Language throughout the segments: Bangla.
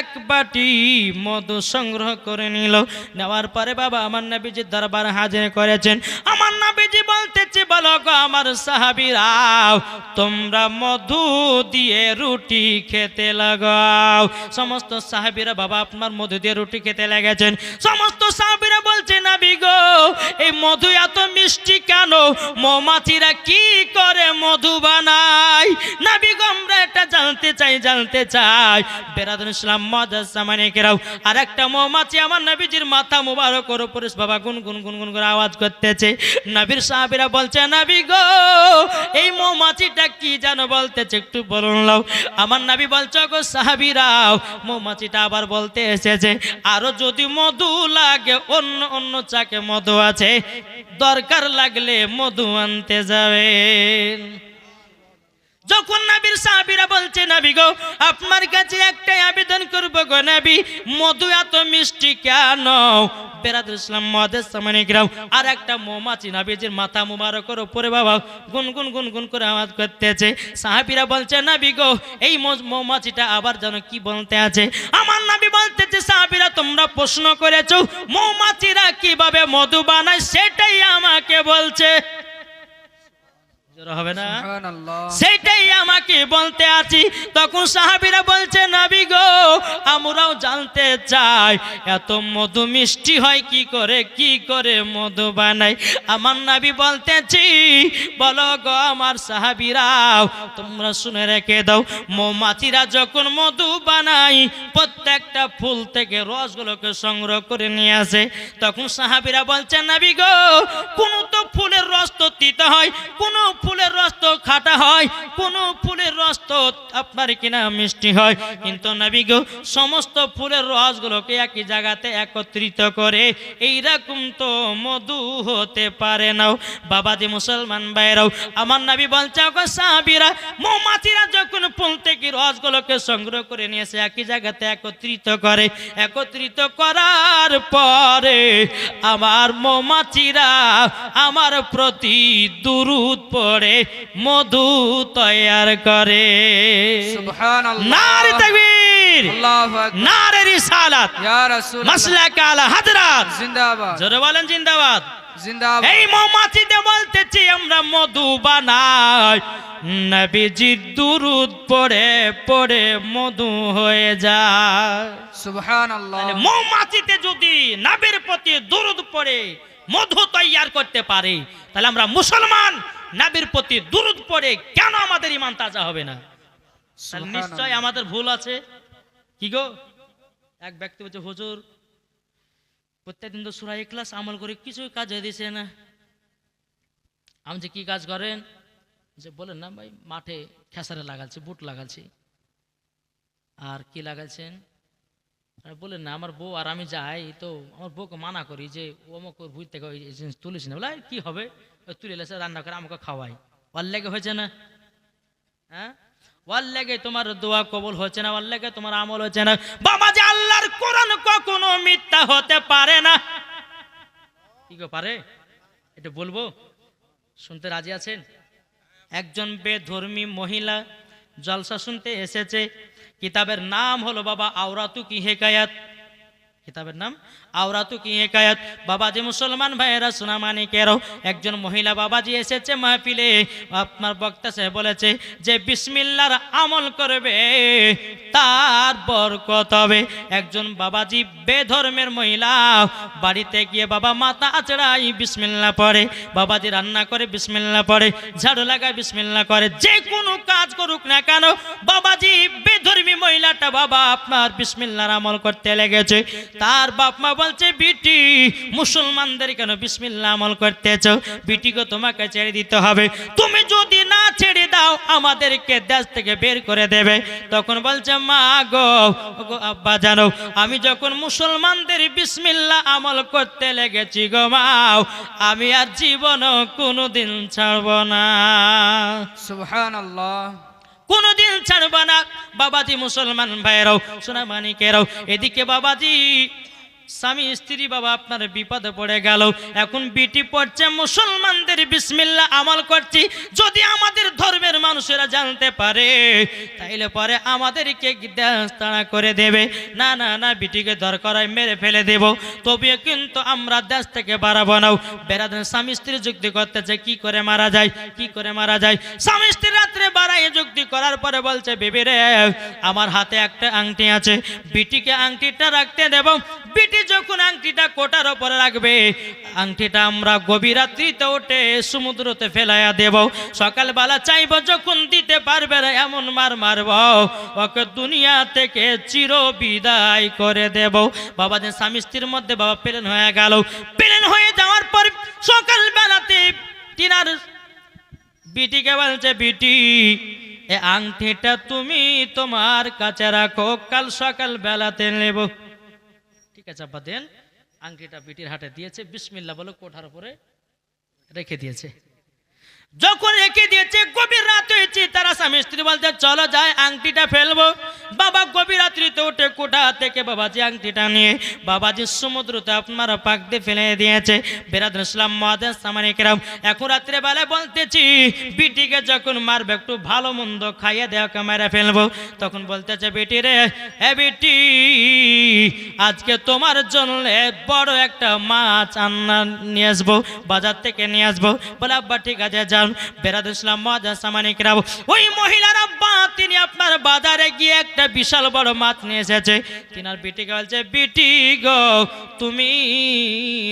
এক বাটি মধু সংগ্রহ করে নিল। নেওয়ার পরে বাবা আমার নবীজি দরবার হাজির করেছেন। আমার নবীজি বলতেছে, বলো গো আমার সাহাবিরাও তোমরা মধু দিয়ে রুটি খেতে লাগাও। সমস্ত সাহাবিরা বাবা আপনার মধু দিয়ে রুটি খেতে লেগেছেন। সমস্ত সাহাবিরা বলছে, নাবি গো, এই মধু এত মিষ্টি কেন? মৌমাছিরা কি করে মধু বানায়? নাবি গো, আমরা এটা জানতে চাই জানতে চাই। বেরাদুল ইসলাম মজাজ সামানিকেরাও আর একটা মৌমাছি আমার নবীজির মাথা মুবারক ওর উপরে বাবা গুন গুন গুন গুন করে আওয়াজ করতেছে। নবীর সাহাবিরা বলছে, নবী গো, এই মৌমাছিটা কি জানো বলতেছে একটু বলুন লাও আমার নবী বলছে গো সাহাবিরাও মৌমাছিটা আবার বলতে এসেছে। আরও যদি মধু লাগে, অন্য অন্য চাকে মধু আছে। দরকার লাগলে মধু আনতে যাবেন। যখন নবীর সাহাবীরা বলছে, নবী গো, আপনার কাছে একটাই আবেদন করব গো নাবি, মধু এত মিষ্টি কেন? বেরাদুল ইসলাম, মহাদেশ সামানিকরাও আর একটা মৌমাছি নবীজির মাথা মুবারকের উপরে বাবা গুনগুন গুনগুন করে আওয়াজ করতেছে। সাহাবীরা বলছে, নবী গো, এই মৌমাছিটা আবার যেন কি বলতে আছে? আমার নবী বলতেছে, সাহাবীরা, তোমরা প্রশ্ন করেছ, মৌমাছিরা কীভাবে মধু বানায় সেটাই আমাকে বলছে। হবে না? সেইটাই আমাকে বলতে আছি। তখন সাহাবিরা বলছে নবী গো আমরাও জানতে চাই এত মধু মিষ্টি হয় কি করে কি করে মধু বানাই? আমার নাবি বলতেছি বলো গো আমার সাহাবিরাও তোমরা শুনে রেখে দাও মৌমাছিরা যখন মধু বানাই প্রত্যেকটা ফুল থেকে রসগুলোকে সংগ্রহ করে নিয়ে আসে। তখন সাহাবিরা বলছে নাবি গো কোন তো ফুলের রস তো তিতা হয় কোন ফুলের রস তো খাটা হয়, কোন ফুলের রস তো আপনার কিনা মিষ্টি হয়। কিন্তু নবী গো, সমস্ত ফুলের রসগুলোকে একই জায়গাতে একত্রিত করে এইরকম তো মধু হতে পারে না। বাবাজি মুসলমান ভাইরাও, আমার নবী বলছে গো সাহাবিরা, মৌমাছিরা যখন ফুল থেকে রসগুলোকে সংগ্রহ করে নিয়ে এসে একই জায়গাতে একত্রিত করে। একত্রিত করার পরে আমার মৌমাছিরা আমার প্রতি দুরুদ পড়ে মধু তৈয়ার করে। নারে তাকবীর নারে রিসালাত। মাসলাক আলা হাজরাত। জিন্দাবাদ। জোরে বলেন জিন্দাবাদ। জিন্দাবাদ। এই মৌমাছিতে বলতেছি আমরা মধু বানাই। দুরুদ পড়ে পড়ে মধু হয়ে যায়। সুবহানাল্লাহ। মৌমাছিতে যদি নাবের প্রতি দুরুদ পড়ে মধু তৈয়ার করতে পারে তাহলে আমরা মুসলমান নাবির প্রতি দুরুদ পড়ে কেন আমাদের ইমান তাজা হবে না? নিশ্চয় আমাদের ভুল আছে। কি গো? এক ব্যক্তি বলছে হুজুর প্রত্যেকদিন তো সুরাই ক্লাস আমল করে কিছু কাজ হয়ে দিছে না। আমি যে কি কাজ করেন? যে বলেন না ভাই মাঠে খেসারে লাগাচ্ছি বুট লাগাচ্ছি আর কি লাগাচ্ছেন আর বলেন না আমার বউ আর আমি যাই তো আমার বউকে মানা করি যে ও আমাকে ভুই থেকে ওই জিনিস তুলিস না। বলে "এই, কি হবে? তুলে এসে রান্না করে আমাকে খাওয়াই ওর লেগে হয়েছে না? হ্যাঁ? ওর লেগে তোমার দোয়া কবল হচ্ছে না? ওর লেগে তোমার আমল হচ্ছে না? বাবা যে আল্লাহর কোরআন কখনো মিথ্যা হতে পারে না। কি গো পারে? এটা বলব? শুনতে রাজি আছেন? একজন বেধর্মী মহিলা জলসা শুনতে এসেছে। কিতাবের নাম হলো বাবা আওরাতু কি হেকায়াত। কিতাবের নাম? আওরাতু কি হেকায়াত। বাবাজি মুসলমান ভাইয়েরা, সোনামানি কেরো। একজন মহিলা বাবাজি এসেছে মাহফিলে। আপনার বক্তা সাহেব বলেছে যে, বিসমিল্লার আমল করবে, তার বরকত হবে। একজন বাবাজি বেধর্মের মহিলা, বাড়িতে গিয়ে বাবা মাথা আচড়াই বিসমিল্লা পড়ে। বাবাজি রান্না করে বিসমিল্লা পড়ে, ঝাড়ু লাগায় বিসমিল্লা করে। যে কোনো কাজ করুক না কেন, বাবাজি বেধর্মী মহিলাটা বাবা আপনার বিসমিল্লার আমল করতে লেগেছে। তার বাপ মা বলছে, বিটি, মুসলমানদের কেন বিসমিল্লা আমল করতেছ? বিটিকে তোমাকে ছেড়ে দিতে হবে। তুমি যদি না ছেড়ে দাও, আমাদেরকে দেশ থেকে বের করে দেবে। তখন বলছে, মা গো গো আব্বা, জানো, আমি যখন মুসলমানদের বিসমিল্লা আমল করতে লেগেছি গো মাও আমি আর জীবনও কোনোদিন ছাড়ব না। সুবহানাল্লাহ। কোনোদিন ছাড়বা না। বাবাজি মুসলমান ভাইয়েরাও সোনা মানিকেরাও এদিকে বাবাজি স্বামী, স্ত্রী, বাবা আপনার বিপদে পড়ে গেল। এখন বিটি পড়ছে, মুসলমানদের বিসমিল্লা আমল করছি। যদি আমাদের ধর্মের মানুষেরা জানতে পারে, তাইলে পরে আমাদেরকে তাড়া করে দেবে। না না না, বিটিকে দরকার হয় মেরে ফেলে দেব। তবে কিন্তু আমরা দেশ থেকে বাড়াবো না। বেড়াতেন স্বামী, স্ত্রী যুক্তি করতেছে, কি করে মারা যায়, কি করে মারা যায়। স্বামী, স্ত্রী রাত্রে বাড়াই যুক্তি করার পরে বলছে, বেবি রে, আমার হাতে একটা আংটি আছে। বিটিকে আংটিটা রাখতে দেব। বিটি যখন আংটিটা কোটার ওপরে রাখবে, আংটিটা আমরা গভীর রাত্রিতে উঠে সমুদ্রতে ফেলাইয়া দেব। সকালবেলা চাইব যখন দিতে পারবে না, এমন মার মারব। ওকে দুনিয়া থেকে চির বিদায় করে দেব। বাবা যে স্বামী স্ত্রীর মধ্যে বাবা প্লেন হয়ে গেল। প্লেন হয়ে যাওয়ার পর সকালবেলাতে টিনার বিটিকে বলছে, বিটি, এ আংটিটা তুমি তোমার কাছে রাখো, কাল সকাল বেলাতে নেব। ঠিক আছে দেন? আংটিটা বিটির হাটে দিয়েছে। বিসমিল্লা বলে কোঠার উপরে রেখে দিয়েছে। যখন রেখে দিয়েছে, গভীর রাত হয়েছে, তারা স্বামী স্ত্রী বলতে চলো যায় আংটিটা ফেলব। বাবা গভীর রাত্রিতে উঠে কোটা থেকে বাবাজি আংটিটা নিয়ে, বাবাজি সমুদ্রতে আপনারা পাক দিয়ে ফেলে দিয়েছে। বেরাদুল ইসলাম মহাদেশ সামানিকরাম এখন রাত্রে বেলায় বলতেছি, বিটিকে যখন মারবে, একটু ভালো মন্দ খাইয়ে দেওয়া মেরে ফেলব। তখন বলতেছে, বেটি রে হ্যাঁ বেটি, আজকে তোমার জন্য বড় একটা মাছ আন্না নিয়ে আসব, বাজার থেকে নিয়ে আসব। বলে, আব্বা, ঠিক আছে যান বেরাদ ইসলাম মজা সামানিক রাব ওই মহিলার আব্বা তিনি আপনার বাজারে গিয়ে একটা বিশাল বড় মাছ নিয়ে এসেছে। তিনার বিটিকে বলছে, বিটি গো, তুমি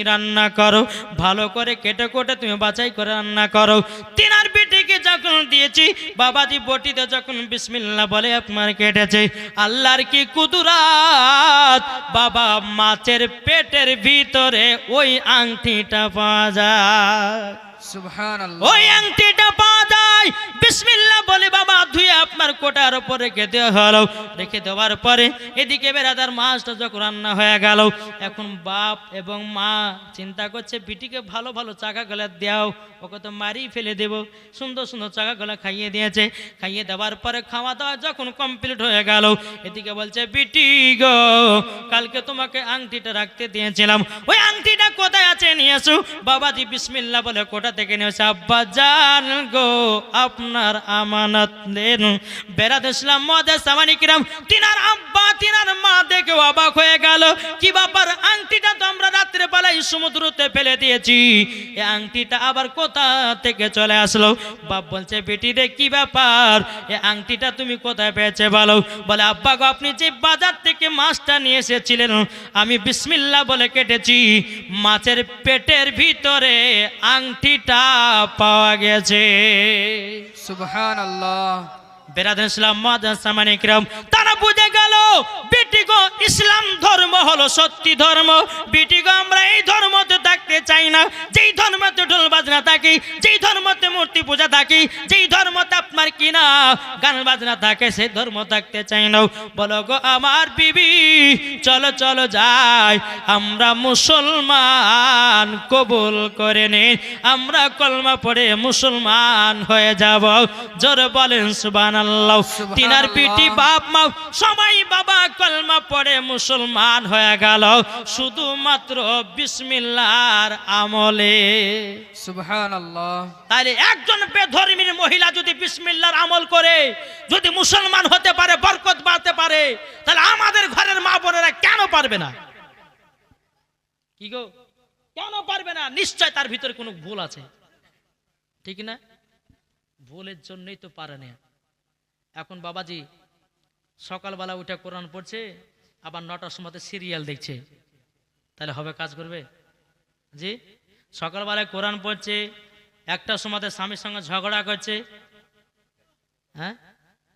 রান্না করো, ভালো করে কেটে কোটে তুমি বাছাই করে রান্না করো। তিনার বিটিকে যখন দিয়েছি, বাবাজি বটিতে যখন বিসমিল্লা বলে আপনার কেটেছে, আল্লাহর কি কুদুরাত? বাবা, মাছের পেটের ভিতরে ওই আংটিটা পাওয়া যায়। সুবহানাল্লাহ। ওই আংটিটা পাওয়া যায় বিসমিল্লাহ বলে, বাবা, ধুয়ে আপনার কোটার উপর রেখে দেওয়া হলো। রেখে দেওয়ার পরে এদিকে বেড়াদার মাছটা যখন রান্না হয়ে গেল, এখন বাপ এবং মা চিন্তা করছে, বিটিকে ভালো ভালো চাকা গলা দেও, ওকে তো মারি ফেলে দেব। সুন্দর সুন্দর চাকা গলা খাইয়ে দিয়েছে। খাইয়ে দেওয়ার পরে খাওয়া দাওয়া যখন কমপ্লিট হয়ে গেল, এদিকে বলছে, বিটি গো, কালকে তোমাকে আংটিটা রাখতে দিয়েছিলাম। ওই আংটিটা কোথায় আছে নিয়ে আসো বাবাজি বিসমিল্লা বলে কোটা থেকে নিয়ে আসে আব্বা জান গো আপনার আমানত দেন বেড়াত ইসলাম, মহাদেশ সামানিকিরাম তিনার আব্বা, তিনার মা দেখে অবাক হয়ে গেল। কি ব্যাপার? আংটিটা তো আমরা রাত্রে বেলায় সমুদ্রতে ফেলে দিয়েছি। এই আংটিটা আবার কোথা থেকে চলে আসলো? বাপ বলছে, বেটি রে, কি ব্যাপার? এই আংটিটা তুমি কোথায় পেয়েছে বলো? বলে, আব্বা গো, আপনি যে বাজার থেকে মাছটা নিয়ে এসেছিলেন, আমি বিসমিল্লা বলে কেটেছি। মাছের পেটের ভিতরে আংটিটা পাওয়া গেছে। সুবহানাল্লাহ। বেরাদ ইসলাম মাদাসামানিকরাম তারা বুঝে গেল, বিটিগো ইসলাম ধর্ম হলো সত্যি ধর্ম। বিটিগো, আমরা এই ধর্মতে থাকতে চাই না। যেই ধর্মতে ঢোল বাজনা থাকি, যেই ধর্মতে মূর্তি পূজা থাকি, যেই ধর্মতে আপনার কিনা গান বাজনা থাকে, সেই ধর্ম থাকতে চাই না। বলো গো আমার বিবি, চলো চলো যাই। আমরা মুসলমান, কবুল করে নে আমরা কলমা পড়ে মুসলমান হয়ে যাব। জোরে বলেন সুবান আল্লাহ। তিনার পিটি বাপ মা সবাই বাবা কলমা পড়ে মুসলমান হয়ে গেল। শুধুমাত্র বিসমিল্লার আমলে। সুবহানাল্লাহ। তাহলে একজন বেধর্মীর মহিলা যদি বিসমিল্লার আমল করে যদি মুসলমান হতে পারে বরকত বাড়তে পারে তাহলে আমাদের ঘরের মা বোনেরা কেন পারবে না? কি গো? কেন পারবে না? নিশ্চয় তার ভিতরে কোনো ভুল আছে। ঠিক না? ভুলের জন্যই তো পারে না। এখন বাবাজি সকালবেলা উঠে কোরআন পড়ছে আবার নটার সময় সিরিয়াল দেখছে। তাহলে হবে কাজ করবে? জি? সকালবেলায় কোরআন পড়ছে একটার সময় স্বামীর সঙ্গে ঝগড়া করছে। হ্যাঁ?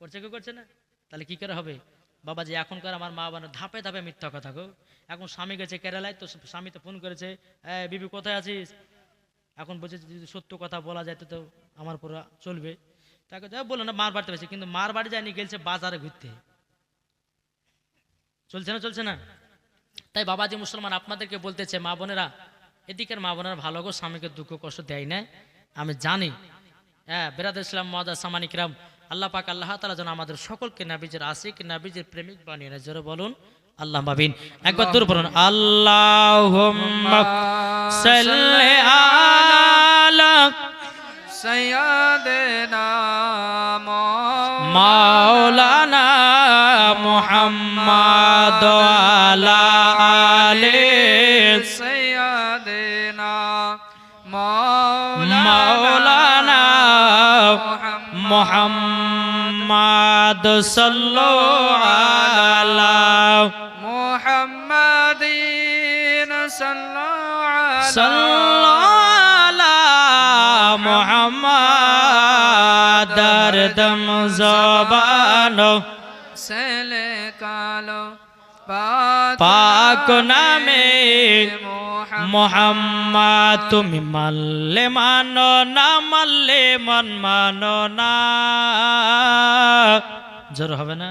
করছে কি করছে না? তাহলে কি করে হবে? বাবা যে এখনকার আমার মা বাবা ধাপে ধাপে মিথ্যা কথা গো এখন স্বামী গেছে কেরালায় তো স্বামী তো ফোন করেছে "এই, বিবি কোথায় আছিস? এখন বলছে যদি সত্য কথা বলা যায় তো আমার পুরো চলবে। তাকে তো বলল না, মার বাড়িতে কিন্তু মার বাড়ি যায়নি, গেলছে বাজারে ঘুরতে। চলছে না চলছে না? তাই বাবাজি মুসলমান আপনাদেরকে বলতেছে, মা বোনেরা, এদিকের মা বোনেরা ভালো গো, স্বামীকে দুঃখ, কষ্ট দেয় না? আমি জানি। হ্যাঁ বেরাদ ইসলাম মহাদা সামানিকরাম আল্লাহ পাক, আল্লাহ তালা যেন আমাদের সকলকে নাবিজের আশিক, নাবিজের প্রেমিক বানিয়ে নেয়। জোরে বলুন, আল্লাহ বাবিন একবার দূর বলুন আল্লাহ سيدنا مولانا محمد وعلى آل سيدنا مولانا محمد صلوا على محمد صلوا على দম জবানো সেলে কালো পাক নামে মোহাম্মা তুমি মাল্লে মানো না মাল্লে মন মানো না। জোর হবে না?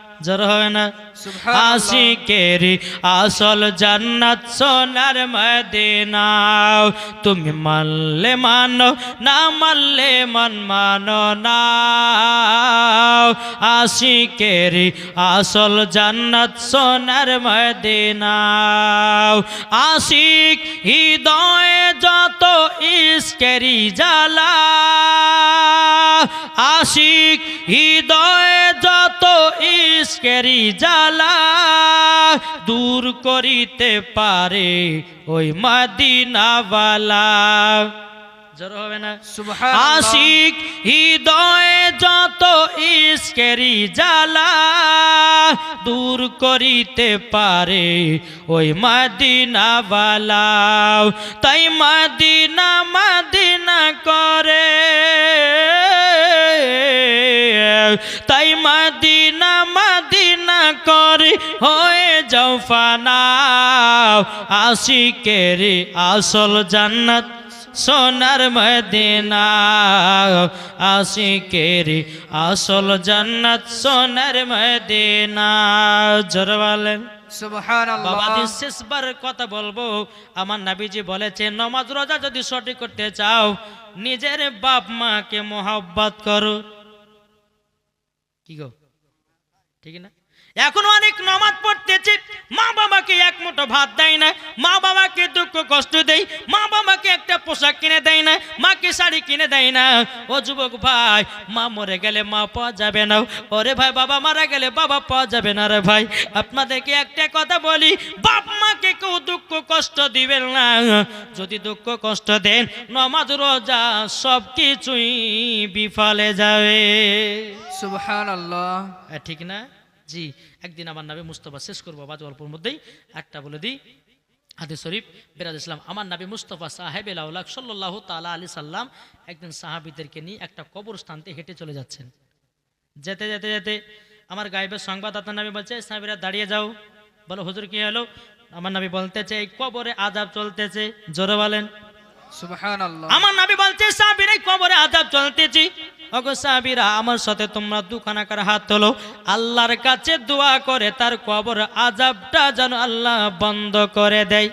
জোর হবে না। আশিকেরি আসল জান্নাত সোনার মদিনা তুমি মানলে মানো না মানলে মন মানো না। আশিকেরি আসল জান্নাত সোনার মদিনা আশিক হৃদয়ে যত ইস্কেরি জ্বালা। আশিক হৃদয়ে যত ইস্কেরি জ্বালা দূর করিতে পারে ওই মদিনাওয়ালা। জোর হবে না? আশিক হৃদয়ে যত ইস্কেরি জ্বালা দূর করিতে পারে ওই মদিনাওয়ালা। তাই মদিনা মদিনা করে তাই মদিনা মদিনা করে হয়ে যাও ফানা। আশিকের আসল জান্নাত সোনার মদিনা। আশিকের আসল জান্নাত সোনার মদিনা। জোর বলেন। সুবহান বাবাজি শেষবার কথা বলব। আমার নাবিজি বলেছে নমাজ রোজা যদি সঠিক করতে চাও নিজের বাপ মাকে মোহাব্বত করো। কি গো? ঠিক না এখন অনেক নমাজ পড়তেছে মা বাবাকে এক মুঠো ভাত দেয় না মা বাবাকে দুঃখ কষ্ট দেয় মা বাবাকে একটা পোশাক কিনে দেয় না মাকে শাড়ি কিনে দেয় না। ও যুবক ভাই মা মরে গেলে মা পাওয়া যাবে না। ওরে ভাই বাবা মারা গেলে বাবা পাওয়া যাবে না রে ভাই। আপনাদেরকে একটা কথা বলি বাপ মাকে কেউ দুঃখ কষ্ট দিবেন না। যদি দুঃখ কষ্ট দেন নমাজ রোজা সব কিছুই বিফলে যাবে। সুবহান আল্লাহ হ্যাঁ, ঠিক না? জি একদিন আমার নামে মুস্তফা শেষ করব বাজ অল্পর মধ্যেই একটা বলে দিই। হাদিস শরীফ বেরাজ ইসলাম আমার নাবি মুস্তফা সাহেব আউলাক সাল্লাহ তালা আলী সাল্লাম একদিন সাহাবিদেরকে নিয়ে একটা কবরস্থানতে হেঁটে চলে যাচ্ছেন। যেতে যেতে যেতে আমার গাইবের সংবাদদাতার নামে বলছে সাহেবেরা দাঁড়িয়ে যাও। বলো হুজুর কি হলো? আমার নাবি বলতেছে এই কবরে আজাব চলতেছে। জোরে বলেন। আমার নাবি বলছে সাহাবির এই কবরে আজাব চলতেছি। ওগো সাহাবিরা আমার সাথে তোমরা দুখানাকার হাত তোলো। আল্লাহর কাছে দোয়া করে তার কবর আজাবটা যেন আল্লাহ বন্ধ করে দেয়।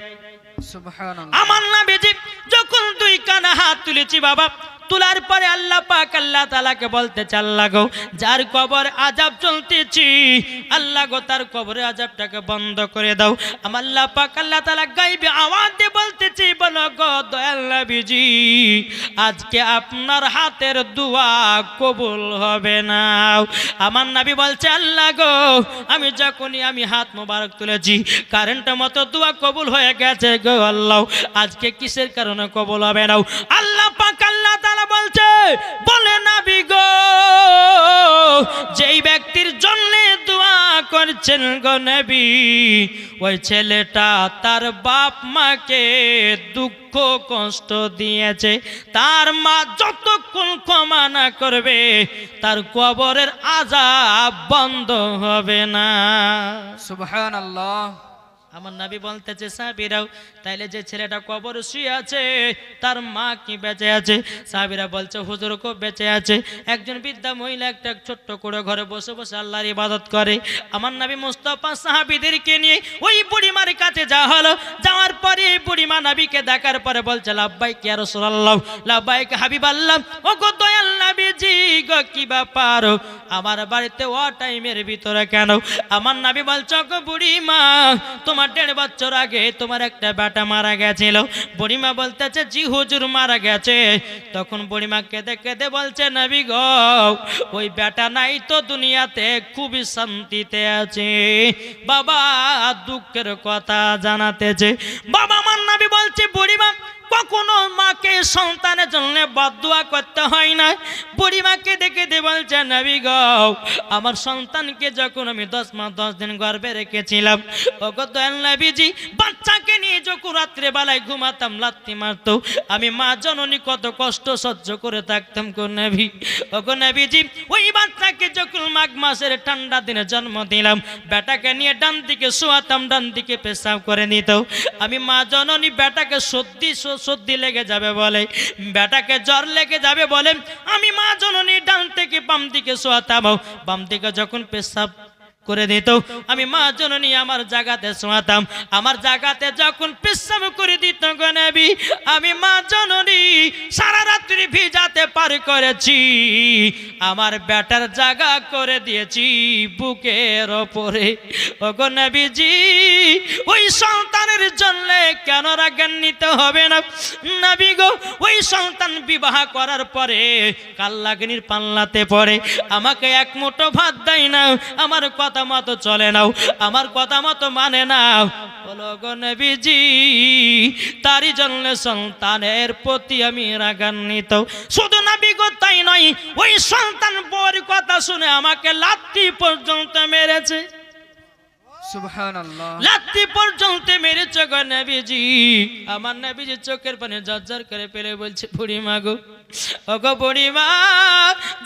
আমার নাবিজি যখন দুই কানা হাত তুলেছি বাবা তোলার পরে আল্লাহ পাক আল্লাহ তালাকে বলতে চাল্লা গো যার কবর আজাব চলতেছি আল্লাহ গো তার কবরে আজাবটাকে বন্ধ করে দাও। আমার আল্লাহ পাক আল্লাহ তালা গাইবে আওয়াজ দয়াল আজকে আপনার হাতের দোয়া কবুল হবে না। আমার নাবি বলছে, আল্লাহ গো, আমি যখনই আমি হাত মোবারক তুলেছি, কারেন্টের মতো দোয়া কবুল হয়ে গেছে গো আল্লাহ। আজকে কিসের কারণে কবুল হবে না? আল্লাহ পাক আল্লাহ বলছে, বলে নাবি গো, যেই ব্যক্তির জন্য দোয়া করছেন গো নবী, ওই ছেলেটা তার বাপ মাকে দুঃখ কষ্ট দিয়েছে। তার মা যতক্ষণ ক্ষমা না করবে, তার কবরের আজাব বন্ধ হবে না। সুবহান আল্লাহ আমার নাবি বলতেছে, সাবিরাও, তাইলে যে ছেলেটা কবর শুয়ে আছে, তার মা কি বেঁচে আছে? সাবিরা বলছে, হুজুর খুব বেঁচে আছে। একজন বৃদ্ধা মহিলা একটা ছোট্ট করে ঘরে বসে বসে আল্লাহর ইবাদত করে। আমার নাবি মুস্তফা সাহাবিদেরকে নিয়ে ওই বুড়িমার কাছে যাওয়া হলো। যাওয়ার পরে এই বুড়িমা নাবিকে দেখার পরে বলছে লাভবাই কে রসুল্লাহ লাভবাইকে হাবিব আল্লাহ ও গো দয়াল নাবিজি গো, কি ব্যাপার? আমার বাড়িতে ও টাইমের ভিতরে কেন? আমার নাবি বলছ গো বুড়িমা, তোমার দেড় বছর আগে তোমার একটা বেটা মারা গেছিল। বুড়িমা বলতেছে, জি, হুজুর মারা গেছে। তখন বুড়িমা কেঁদে কেঁদে বলছে, নবী গো, ওই বেটা নাই তো দুনিয়াতে, খুবই শান্তিতে আছে। বাবা দুঃখের কথা জানাতেছে। বাবা আমার নাবি বলছে, বুড়িমা কখনো মাকে সন্তানের জন্য বদুয়া করতে হয় না। বুড়িমাকে দেখে দে বলছে, নবী গো, আমার সন্তানকে যখন আমি দশ মাস, দশ দিন গর্ভে রেখেছিলাম, ওগো দয়াল নবীজি, বাচ্চাকে নিয়ে যখন রাত্রে বেলায় ঘুমাতাম লাত্তি মারতো, আমি মা জননী কত কষ্ট সহ্য করে থাকতাম গো নবী। ওগো নবীজি, ওই বাচ্চাকে যখন মাঘ মাসের ঠান্ডা দিনে জন্ম দিলাম, বেটাকে নিয়ে ডান দিকে শোয়াতাম, ডান দিকে পেশাব করে নিত। আমি মা জননী বেটাকে সত্যি সর্দি লেগে যাবে বলে। বেটাকে জ্বর লেগে যাবে বলে, আমি মা জননী ডান থেকে বাম দিকে শোয়াতাম। বাম দিকে যখন পেশাব করে দিত। আমি মা জননী আমার জায়গাতে শোয়াতাম। আমার জায়গাতে যখন পেশাব করে দিত গো নবী, আমি মা জননী সারা রাত্রি ভিজাতে পার করেছি। আমার ব্যাটার জায়গা করে দিয়েছি বুকের ওপরে। ওগো নবীজি, ওই সন্তানের জন্য কেন রাগান্বিত হবে না? নবী গো, ওই সন্তান বিবাহ করার পরে কাল কাল্লাগনির পাল্লাতে পড়ে। আমাকে এক মুঠো ভাত দেয় না, আমার কথা মতো চলে নাও আমার কথা মতো মানে নাও বলো গো নবীজি তারই জন্য সন্তানের প্রতি আমি রাগান্বিত। শুধু নবী গো তাই নয় ওই সন্তান বউর কথা শুনে আমাকে লাত্তি পর্যন্ত মেরেছে। লাত্তি পর্যন্ত মেরেছে গো নবীজি। আমার নবীজি চোখের পানি জর্জর করে ফেলে বলছে বুড়িমা গো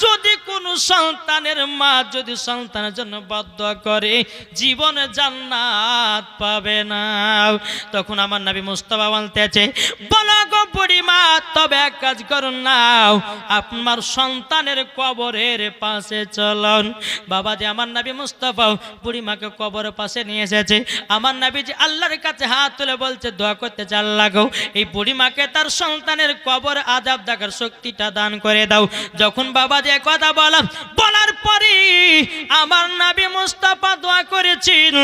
যদি কোন সন্তানের মা যদি সন্তানের জন্য বদ্ধ করে, জীবনে জান্নাত পাবে না। তখন আমার নবী মুস্তফা বলতেছে, বলো গো বুড়িমা, তবে এক কাজ করুন নাও, আপনার সন্তানের কবরের পাশে চলুন। বাবা যে আমার নবী মুস্তফা বুড়িমাকে কবরের পাশে নিয়ে এসেছে। আমার নবী যে আল্লাহর কাছে হাত তুলে বলছে, দোয়া করতে চাল লাগো। এই বুড়িমাকে তার সন্তানের কবর আজাব দেখার শক্তিটা দান করে দাও। যখন বাবা যে কথা বলাম বলার পরে আমার নাবি মুস্তাফা দোয়া করেছেন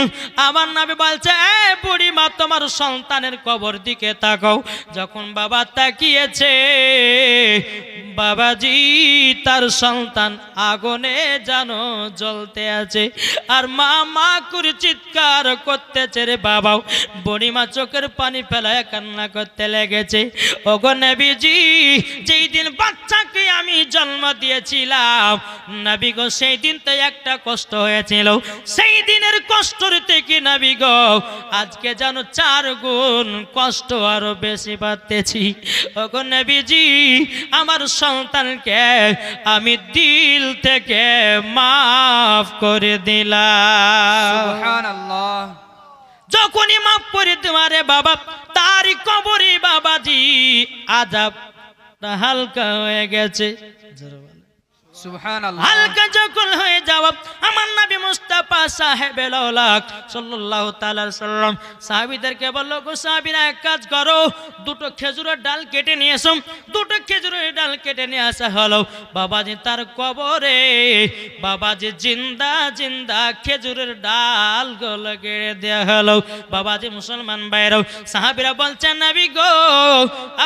আমার নাবি বলছে, এ বুড়িমা, তোমার সন্তানের কবর দিকে তাকাও। যখন বাবা তাকিয়েছে, বাবাজি তার সন্তান আগুনে যেন জ্বলতে আছে। আর মা মা করে চিৎকার করতেছে রে বাবাও। বুড়িমা চোখের পানি ফেলায় কান্না করতে লেগেছে। ওগো নবীজি, যেই দিন বাচ্চাকে আমি জন্ম দিয়েছিলাম। নবী গো সেই দিন তো একটা কষ্ট হয়েছিল। সেই দিনের কষ্টর থেকে নবী গো আজকে যেন চার গুণ কষ্ট আরও বেশি পাতেছি ওগো নবীজি আমার সন্তানকে আমি দিল থেকে মাফ করে দিলাম। যখনই মাফ করে তোমারে বাবা তারই কবরে বাবাজি আজাব হালকা হয়ে গেছে। হালকা যখন হয়ে যাওয়া, আমার নবী মুস্তাফা সাহেব তাআলা সাল্লাম সাহাবীদেরকে বলল, গো সাহাবীরা, এক কাজ করো, দুটো খেজুরের ডাল কেটে নিয়ে এসো। দুটো খেজুরের ডাল কেটে নিয়ে আসা হলো। বাবাজি তার কবরে, বাবাজি জিন্দা জিন্দা খেজুরের ডালগুলো কেড়ে দেওয়া হলো। বাবাজি মুসলমান বাইরেও সাহাবীরা বলছেন, নবী গো,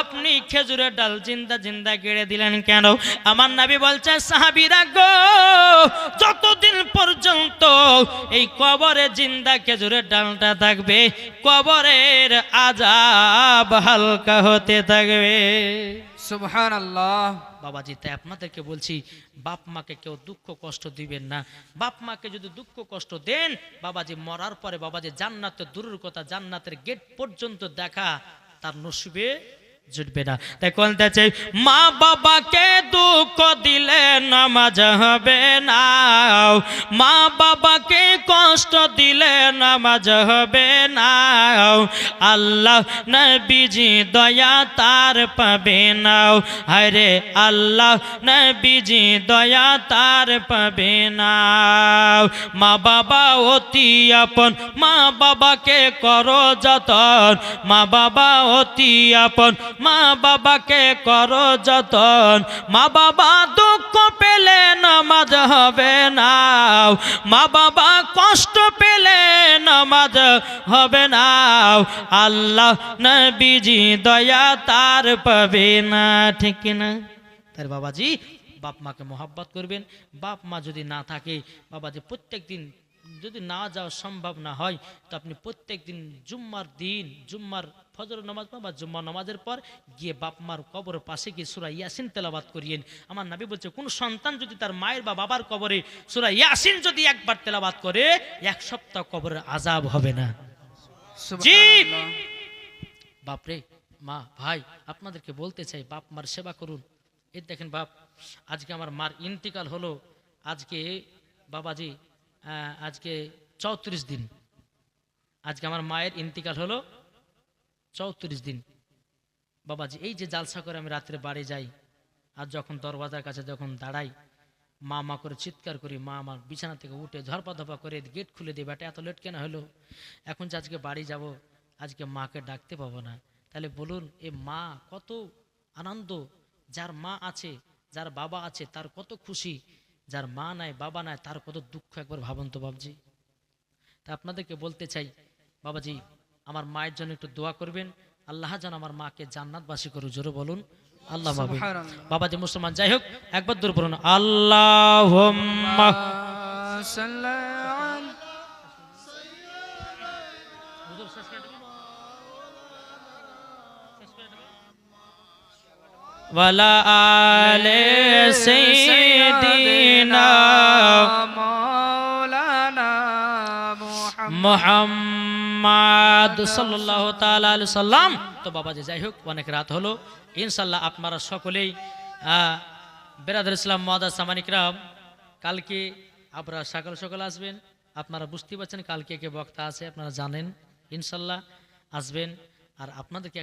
আপনি খেজুরের ডাল জিন্দা জিন্দা কেড়ে দিলেন কেন? আমার নবী বলছেন সাহাবীরা গো যতদিন পর্যন্ত এই কবরে জিন্দা খেজুরের ডালটা থাকবে কবরের আজাব হালকা হতে থাকবে। সুবহানাল্লাহ। বাবাজি তাই আপনাদেরকে বলছি বাপ মাকে কেউ দুঃখ কষ্ট দিবেন না। বাপ মাকে যদি দুঃখ কষ্ট দেন বাবাজি মরার পরে বাবাজি জান্নাতের দূরের কথা জান্নাতের গেট পর্যন্ত দেখা তার নসিবে জুটবে না। তাই বলতে চাই মা বাবাকে দুঃখ দিলে নামাজ হবে না। মা বাবাকে কষ্ট দিলে নামাজ হবে না। আল্লাহ নবীজি দয়া তার পাবে না। হরে আল্লাহ নবীজি দয়া তার পাবে না। মা বাবা অতি আপন, মা বাবাকে করো যতন। মা বাবা অতি আপন মা বাবাকে করো যতন। মা বাবা দুঃখ পেলে নামাজ হবে না। মা বাবা কষ্ট পেলে নামাজ হবে না। আল্লাহ নবীজি দয়া তার পাবে না, ঠিক না তার বাবাজি, বাপ মাকে মোহাব্বত করবেন। বাপ মা যদি না থাকে, বাবাজি প্রত্যেক দিন যদি না যাওয়া সম্ভব না হয় তো আপনি প্রত্যেক দিন জুম্মার দিন জুম্মার ফজর নামাজ বা জুম্মা নামাজের পর গিয়ে বাপ মার কবরের পাশে গিয়ে সুরা ইয়াসিন তেলাবাদ করিয়েন। আমার নাবি বলছে কোন সন্তান যদি তার মায়ের বা বাবার কবরে সুরা ইয়াসিন যদি একবার তেলাবাদ করে এক সপ্তাহ কবরের আজাব হবে না। বাপরে মা ভাই আপনাদেরকে বলতে চাই বাপ মার সেবা করুন। এই দেখেন বাপ আজকে আমার মার ইন্তিকাল হলো। আজকে বাবাজি আজকে চৌত্রিশ দিন। আজকে আমার মায়ের ইন্তিকাল হলো চৌত্রিশ দিন। বাবাজি, এই যে জালসা করে আমি রাত্রে বাড়ি যাই আর যখন দরওয়াজার কাছে যখন দাঁড়াই, মা মা করে চিৎকার করি, মা আমার বিছানা থেকে উঠে ঝরপা ধপা করে গেট খুলে দিই, বেটা, এত লেট কেন হলো? এখন যে আজকে বাড়ি যাব, আজকে মাকে ডাকতে পাবো না। তাহলে বলুন, এ মা কত আনন্দ, যার মা আছে, যার বাবা আছে, তার কত খুশি যার মা নাই বাবা নাই তার কত দুঃখ একবার ভাবুন তো বাবজি তা আপনাদেরকে বলতে চাই বাবাজি আমার মায়ের জন্য একটু দোয়া করবেন। আল্লাহ যেন আমার মাকে জান্নাতবাসী করু জোরে বলুন। আল্লাহ বাবা বাবাজি মুসলমান যাই হোক একবার দূর বলুন আল্লাহ মাওলানা মুহাম্মদ মোহাম্মদ সাল্লাল্লাহু তাআলা আলাইহি সাল্লাম তো বাবাজি যাই হোক অনেক রাত হলো ইনশাল্লাহ আপনারা সকলেই আহ, বেরাদার ইসলাম মহাদা সামানিকরাম কালকে আপনারা সকাল সকাল আসবেন। আপনারা বুঝতে পারছেন কালকে কে বক্তা আছে আপনারা জানেন। ইনশাল্লাহ আসবেন। আর আপনাদেরকে